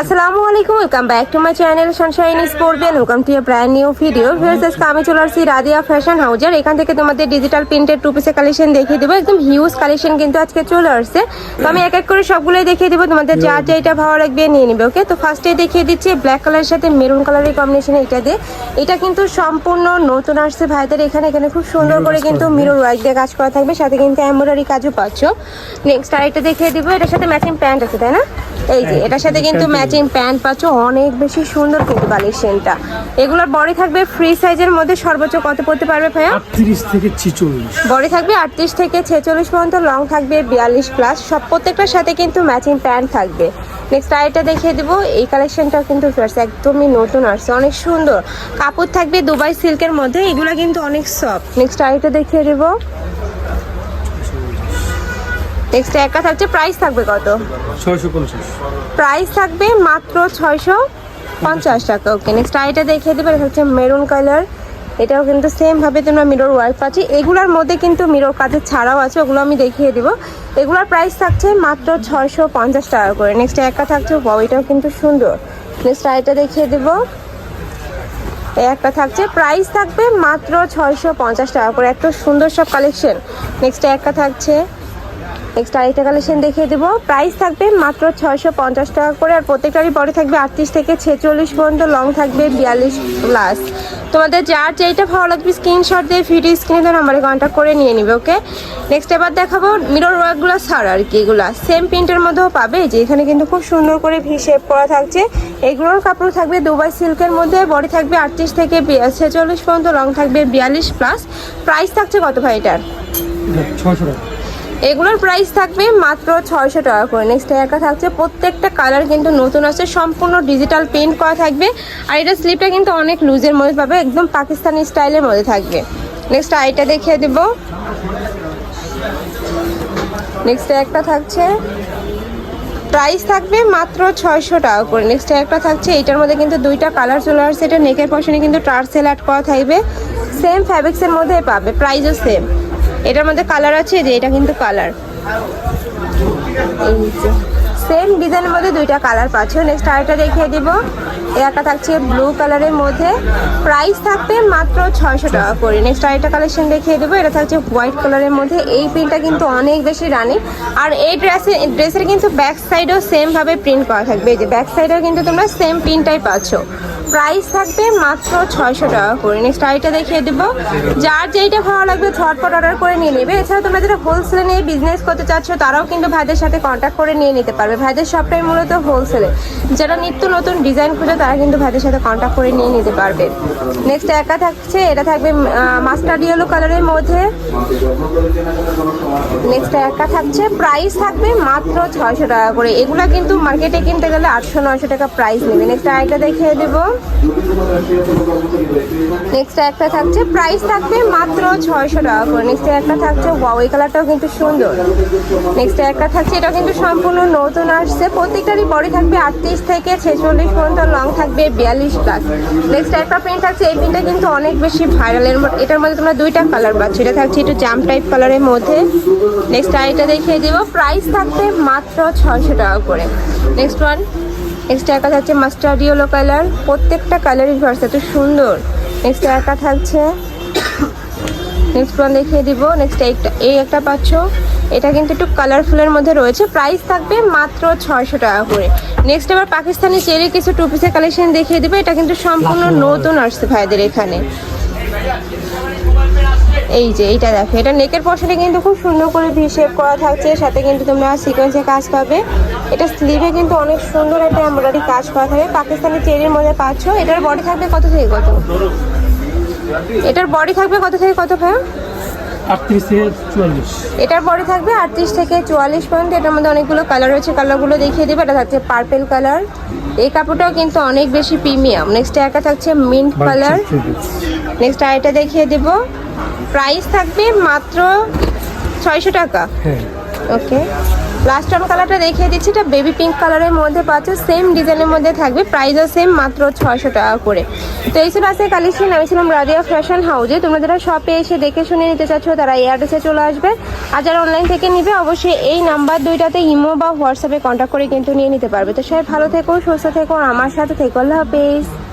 আসসালামু আলাইকুম welcome back to my channel sunshine স্পোর্টবেন welcome to brand new video viewers আজকে আমি চলে আসছি রাদিয়া ফ্যাশন হাউজার এখান থেকে তোমাদের ডিজিটাল প্রিন্টেড টু পিসের কালেকশন দেখিয়ে দেবো। একদম হিউজ কালেকশন কিন্তু আজকে চলে আসছে। তো আমি এক এক করে সবগুলোই দেখিয়ে দেবো। তোমাদের যার যেটা ভালো লাগবে নিয়ে নিবে ওকে তো ফার্স্টে দেখিয়ে দিচ্ছি ব্ল্যাক কালারের সাথে মেরুন কালারের কম্বিনেশন এটা দিয়ে। এটা কিন্তু সম্পূর্ণ নতুন আসছে ভাইদের এখানে। এখানে খুব সুন্দর করে কিন্তু মিরর ওয়ার্ক দিয়ে কাজ করা থাকবে। সাথে কিন্তু এমব্রয়ডারি কাজও পাচ্ছ। নেক্সট আরেকটা দেখিয়ে দিব। এটার সাথে ম্যাচিং প্যান্ট আছে, তাই না? এই যে এটার সাথে কিন্তু ম্যাচিং প্যান্ট পাচ্ছ অনেক বেশি সুন্দর কিন্তু কালেকশনটা এগুলোর বডি থাকবে ফ্রি সাইজের মধ্যে সর্বোচ্চ কত পড়তে পারবে ভাইয়া? আটত্রিশ থেকে ছিচল্লিশ। বডি থাকবে আটত্রিশ থেকে ছেচল্লিশ পর্যন্ত লং থাকবে বিয়াল্লিশ প্লাস সব প্রত্যেকটার সাথে কিন্তু ম্যাচিং প্যান্ট থাকবে। নেক্সট আরেকটা দেখিয়ে দেবো। এই কালেকশনটা কিন্তু একদমই নতুন আসছে অনেক সুন্দর। কাপড় থাকবে দুবাই সিল্কের মধ্যে এগুলো কিন্তু অনেক সফট নেক্সট আরেকটা দেখিয়ে দেবো। নেক্সট একা থাকছে প্রাইস থাকবে কত? ছয়শো পঞ্চাশ। প্রাইস থাকবে মাত্র ছয়শো পঞ্চাশ টাকা ওকে নেক্সট আইটা দেখিয়ে দেবে এটা হচ্ছে মেরুন কালার এটাও কিন্তু সেম ভাবে তোমরা মিরর ওয়ার্ক পাচ্ছি। এগুলোর মধ্যে কিন্তু মিরর কাজের ছাড়াও আছে ওগুলো আমি দেখিয়ে দিব। এগুলোর প্রাইস থাকছে মাত্র ছয়শো পঞ্চাশ টাকা করে। নেক্সট একা থাকছে এটাও কিন্তু সুন্দর। নেক্সট আইটা দেখিয়ে দেবো। একটা থাকছে প্রাইস থাকবে মাত্র ছয়শো পঞ্চাশ টাকা করে এত সুন্দর সব কালেকশন নেক্সট একটা থাকছে নেক্সট আরেকটা কালেকশন দেখিয়ে দেবো। প্রাইস থাকবে মাত্র ছয়শো পঞ্চাশ টাকা করে আর প্রত্যেকটারই বডি থাকবে আটত্রিশ থেকে ছেচল্লিশ পর্যন্ত লং থাকবে বিয়াল্লিশ প্লাস তোমাদের যার যেইটা ভালো লাগবে স্ক্রিনশট দিয়ে ভিডিও স্ক্রিনে নাম্বারে কন্ট্যাক্ট করে নিয়ে নিবে ওকে নেক্সট এবার দেখাবো মিরর ওয়ার্কগুলো ছাড়া আর কি এগুলো। সেম প্রিন্টের মধ্যেও পাবে যে এখানে কিন্তু খুব সুন্দর করে ভি শেপ করা থাকছে। এগুলোর কাপড় থাকবে দুবাই সিল্কের মধ্যে বডি থাকবে আটত্রিশ থেকে ছেচল্লিশ পর্যন্ত লং থাকবে বিয়াল্লিশ প্লাস প্রাইস থাকছে কত ভাই এটার? ছয়শো টাকা। এগুলোর প্রাইস থাকবে মাত্র ছয়শো টাকা করে। নেক্সট একা থাকছে, প্রত্যেকটা কালার কিন্তু নতুন আছে সম্পূর্ণ ডিজিটাল প্রিন্ট করা থাকবে। আর এটা স্লিপটা কিন্তু অনেক লুজের মধ্যে পাবে, একদম পাকিস্তানি স্টাইলের মধ্যে থাকবে। নেক্সট আইটা দেখিয়ে দেব। নেক্সট একটা থাকছে প্রাইস থাকবে মাত্র ছয়শো টাকা করে। নেক্সট একটা থাকছে এটার মধ্যে কিন্তু দুইটা কালার চলে আসছে, এটা নেকের পশনে কিন্তু টার্সেল অ্যাড করা থাকবে। সেম ফ্যাব্রিক্সের মধ্যে পাবে প্রাইসও সেম এটার মধ্যে কালার আছে যে, এটা কিন্তু কালার সেম ডিজাইনের মধ্যে দুইটা কালার পাচ্ছ। নেক্সট আরেকটা দেখিয়ে দিব। একটা থাকছে ব্লু কালারের মধ্যে। প্রাইস থাকবে মাত্র ছয়শো টাকা করে। নেক্সট আরেকটা কালেকশন দেখিয়ে দেবো। এটা থাকছে হোয়াইট কালারের মধ্যে। এই প্রিন্টটা কিন্তু অনেক বেশি রানি আর এই ড্রেসের ড্রেসের কিন্তু ব্যাক সাইডেও সেমভাবে প্রিন্ট করা থাকবে। এই যে ব্যাক সাইডেও কিন্তু তোমরা সেম প্রিন্টটাই পাচ্ছ। প্রাইস থাকবে মাত্র ছয়শো টাকা করে। নেক্সট আইটা দেখিয়ে দেবো। যার যেইটা ভালো লাগবে ঝটপট অর্ডার করে নিয়ে নেবে। এছাড়া তোমরা যারা হোলসেলে নিয়ে বিজনেস করতে চাচ্ছ, তারাও কিন্তু ভাইদের সাথে কন্ট্যাক্ট করে নিয়ে নিতে পারবে। ভাইদের সবটাই মূলত হোলসেলে যারা নিত্য নতুন ডিজাইন খুঁজে, তারা কিন্তু ভাইদের সাথে কন্ট্যাক্ট করে নিয়ে নিতে পারবে। নেক্সট একা থাকছে, এটা থাকবে মাস্টার্ড ইয়েলো কালারের মধ্যে। নেক্সট একা থাকছে প্রাইস থাকবে মাত্র ছয়শো টাকা করে। এগুলো কিন্তু মার্কেটে কিনতে গেলে আটশো নয়শো টাকা প্রাইস নেবে। নেক্সট আরেকটা দেখিয়ে দেবো। নেক্সট একটা থাকছে প্রাইস থাকবে মাত্র ছয়শো টাকা করে। নেক্সট একটা থাকছে এই কালারটাও কিন্তু সুন্দর। নেক্সট একটা থাকছে এটা কিন্তু সম্পূর্ণ নতুন আসছে। প্রত্যেকটারই বডি থাকবে আটত্রিশ থেকে ছেচল্লিশ পর্যন্ত লং থাকবে বিয়াল্লিশ প্লাস নেক্সট একটা প্রিন্ট থাকছে এই প্রিন্টটা কিন্তু অনেক বেশি ভাইরালের এটার মধ্যে তোমরা দুইটা কালার পাচ্ছ, এটা থাকছে একটু জাম টাইপ কালারের মধ্যে। নেক্সট আরেকটা দেখিয়ে দেবো প্রাইস থাকবে মাত্র ছয়শো টাকা করে। নেক্সট ওয়ান নেক্সট একা থাকছে মাস্টার্ড ইয়েলো কালার প্রত্যেকটা কালারই ভার্স এত সুন্দর। নেক্সট একা থাকছে নেক্সট ওয়ান দেখিয়ে দিব নেক্সট এই একটা পাচ্ছ। এটা কিন্তু একটু কালারফুলের মধ্যে রয়েছে। প্রাইস থাকবে মাত্র ছয়শো টাকা করে। নেক্সট আবার পাকিস্তানি চেরি কিছু টু পিসের কালেকশন দেখিয়ে দেবে। এটা কিন্তু সম্পূর্ণ নতুন আসছে ভাইদের এখানে। এই যে এইটা দেখো। এটা নেকের পশনে কিন্তু খুব সুন্দর করে ভি শেপ করা থাকছে। সাথে কিন্তু তোমরা সিকোয়েন্সে কাজ পাবে। এটা স্লিভে কিন্তু অনেক সুন্দর একটা এমব্রয়ডারি কাজ করা থাকবে। পাকিস্তানি চেরির মধ্যে পাচ্ছ। এটার বডি থাকবে কত থেকে কত? এটার বডি থাকবে কত থেকে কত ভাই থেকে এটার পরে থাকবে আটত্রিশ থেকে চুয়াল্লিশ পর্যন্ত এটার মধ্যে অনেকগুলো কালার রয়েছে। কালারগুলো দেখিয়ে দেবে। এটা থাকছে পার্পেল কালার এই কাপড়টাও কিন্তু অনেক বেশি প্রিমিয়াম নেক্সট একা থাকছে মিন্ট কালার নেক্সট আরেকটা দেখিয়ে দেব। প্রাইস থাকবে মাত্র ছয়শো টাকা। হ্যাঁ। ওকে লাস্ট টাইম কালারটা দেখিয়ে দিচ্ছি, এটা বেবি পিঙ্ক কালারের মধ্যে পাচ্ছ সেম ডিজাইনের মধ্যে থাকবে প্রাইসও সেম মাত্র ছয়শো টাকা করে। তো এই আছে কালেকশন আমি ছিলাম রাদিয়া ফ্যাশন হাউজে তোমরা যারা শপে এসে দেখে শুনে নিতে চাচ্ছ, তারা এই অ্যাড্রেসে চলে আসবে। আর যারা অনলাইন থেকে নিবে, অবশ্যই এই নাম্বার দুইটাতে ইমো বা হোয়াটসঅ্যাপে কন্ট্যাক্ট করে কিন্তু নিয়ে নিতে পারবে। তো সবাই ভালো থেকো, সুস্থ থেকো আমার সাথে থেকো। আল্লাহ হাফেজ।